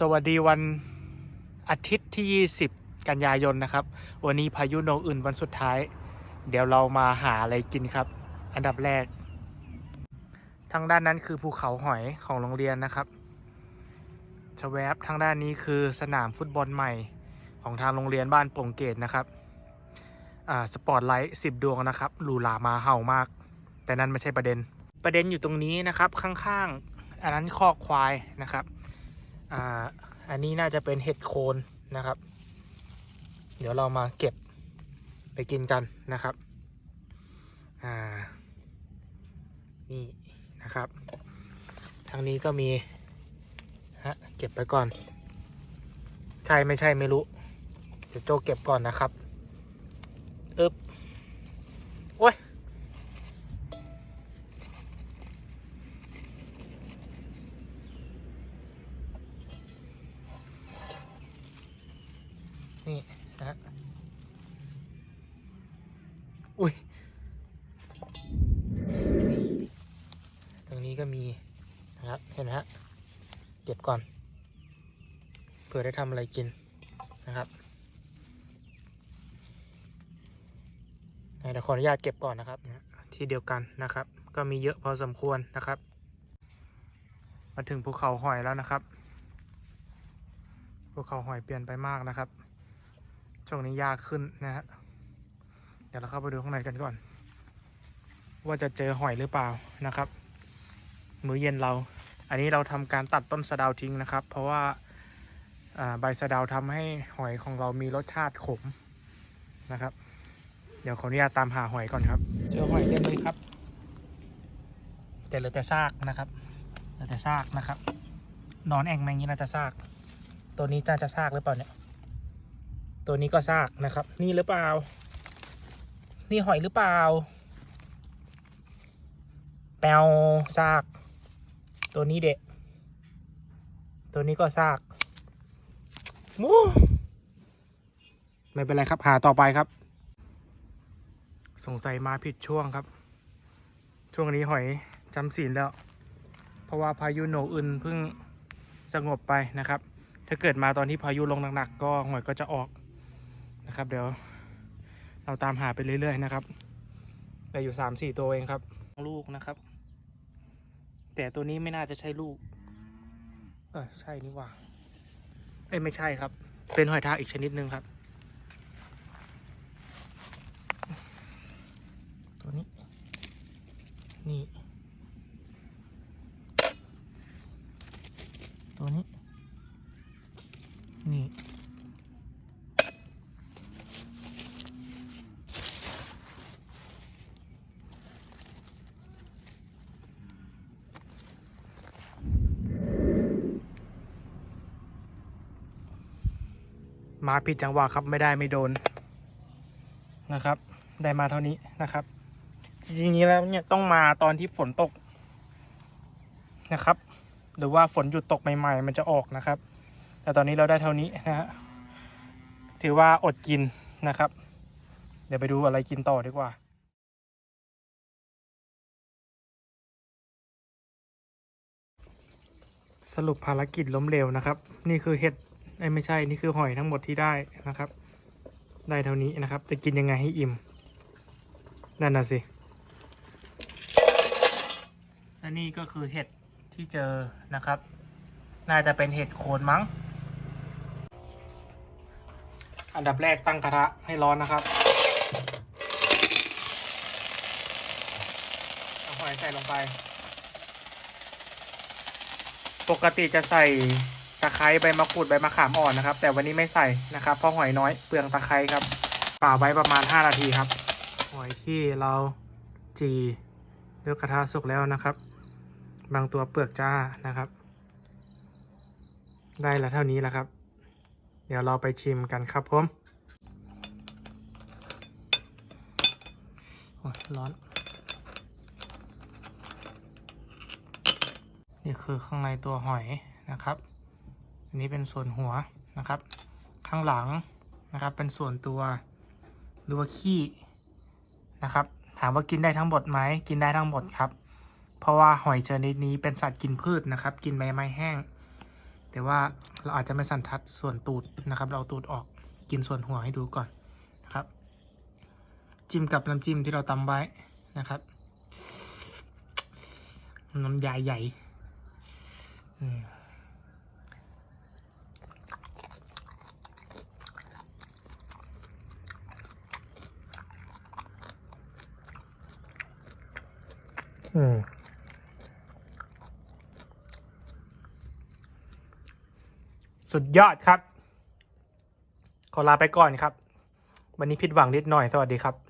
สวัสดีวันอาทิตย์ที่ 20 กันยายนนะครับ วันนี้พายุโนอื่นวันสุดท้าย เดี๋ยวเรามาหาอะไรกินครับ อันดับแรก ทางด้านนั้นคือภูเขาหอยของโรงเรียนนะครับชแวบทางด้านนี้คือสนามฟุตบอลใหม่ของทางโรงเรียนบ้านโป่งเกตนะครับอ่าสปอร์ตไลท์10 ดวงนะครับหรูหรามาเห่ามาก แต่นั้นไม่ใช่ประเด็น ประเด็นอยู่ตรงนี้นะครับข้างๆ อันนั้นคอกควายนะครับ อ่า อันนี้น่าจะเป็นเห็ดโคนนะครับ เดี๋ยวเรามาเก็บไปกินกันนะครับ อ่า นี่นะครับ ทางนี้ก็มีฮะเก็บไปก่อน ใช่ไม่ใช่ไม่รู้ เดี๋ยวโจเก็บก่อนนะครับ อึบโอ้ย นี่นะฮะอุ้ย ตรงนี้ก็มีนะครับ เห็นฮะ เก็บก่อน เผื่อได้ทำอะไรกินนะครับเดี๋ยวขออนุญาตเก็บก่อนนะครับ ที่เดียวกันนะครับ ก็มีเยอะพอสมควรนะครับ มาถึงภูเขาหอยแล้วนะครับภูเขาหอยเปลี่ยนไปมากนะครับ ช่วงนี้ยากขึ้นนะฮะ เดี๋ยวเราเข้าไปดูข้างในกันก่อน ว่าจะเจอหอยหรือเปล่านะครับ มื้อเย็นเรา อันนี้เราทำการตัดต้นสะเดาทิ้งนะครับ เพราะว่าใบสะเดาทำให้หอยของเรามีรสชาติขมนะครับ เดี๋ยวขออนุญาตตามหาหอยก่อนครับ เจอหอยเต็มเลยครับแต่เหลือแต่ซากนะครับเหลือแต่ซากนะครับนอนแอ่งแมงนี้น่าจะซาก ตัวนี้น่าจะซากหรือเปล่าเนี่ย ตัวนี้ก็ซากนะครับ นี่หรือเปล่า นี่หอยหรือเปล่าแปลวซาก ตัวนี้เด็กตัวนี้ก็ซากโอ้ไม่เป็นไรครับ หาต่อไปครับ สงสัยมาผิดช่วงครับ ช่วงนี้หอยจำศีลแล้ว เพราะว่าพายุโนอึนเพิ่งสงบไปนะครับ ถ้าเกิดมาตอนที่พายุลงหนักๆก็หอยก็จะออก นะครับ เดี๋ยวเราตามหาไปเรื่อยๆนะครับ แต่อยู่สามสี่ตัวเองครับ ลูกนะครับ แต่ตัวนี้ไม่น่าจะใช่ลูก เออใช่นี่หว่าเอ้ยไม่ใช่ครับ เป็นหอยทากอีกชนิดหนึ่งครับ ตัวนี้ นี่ ตัวนี้นี่ มาผิดจังหวะครับไม่ได้ไม่โดนนะครับ ได้มาเท่านี้นะครับ จริงๆนี้แล้วเนี่ยต้องมาตอนที่ฝนตกนะครับ หรือว่าฝนหยุดตกใหม่ ๆ มันจะออกนะครับ แต่ตอนนี้เราได้เท่านี้นะฮะถือว่าอดกินนะครับ เดี๋ยวไปดูอะไรกินต่อดีกว่าสรุปภารกิจล้มเหลวนะครับ นี่คือเห็ด ไอ้ไม่ใช่นี่คือหอยทั้งหมดที่ได้นะครับ ได้เท่านี้นะครับ จะกินยังไงให้อิ่มนั่นน่ะสิและนี่ก็คือเห็ดที่เจอนะครับ น่าจะเป็นเห็ดโคนมั้ง อันดับแรกตั้งกระทะให้ร้อนนะครับเอาหอยใส่ลงไป ปกติจะใส่ะไคร้ใบมะกรูดใบมะขามอ่อนนะครับ แต่วันนี้ไม่ใส่นะครับเพราะหอยน้อยเปลืองตะไคร้ครับป่าไว้ประมาณ 5 นาทีครับ หอยที่เราจีด้วยกระทะสุกแล้วนะครับ บางตัวเปลือกจ้านะครับ ได้แล้วเท่านี้แล้วครับ เดี๋ยวเราไปชิมกันครับผมร้อน นี่คือข้างในตัวหอยนะครับ นี้เป็นส่วนหัวนะครับ ข้างหลังนะครับ เป็นส่วนตัวหรือว่าขี้นะครับ ถามว่ากินได้ทั้งหมดไหมกินได้ทั้งหมดครับ เพราะว่าหอยเชนิดนี้เป็นสัตว์กินพืชนะครับ กินใบไม้แห้ง แต่ว่าเราอาจจะไม่สันทัดส่วนตูดนะครับ เราตูดออกกินส่วนหัวให้ดูก่อนนะครับ จิ้มกับน้ำจิ้มที่เราตำไว้นะครับน้ำยาใหญ่ สุดยอดครับ ขอลาไปก่อนครับ วันนี้ผิดหวังนิดหน่อย สวัสดีครับ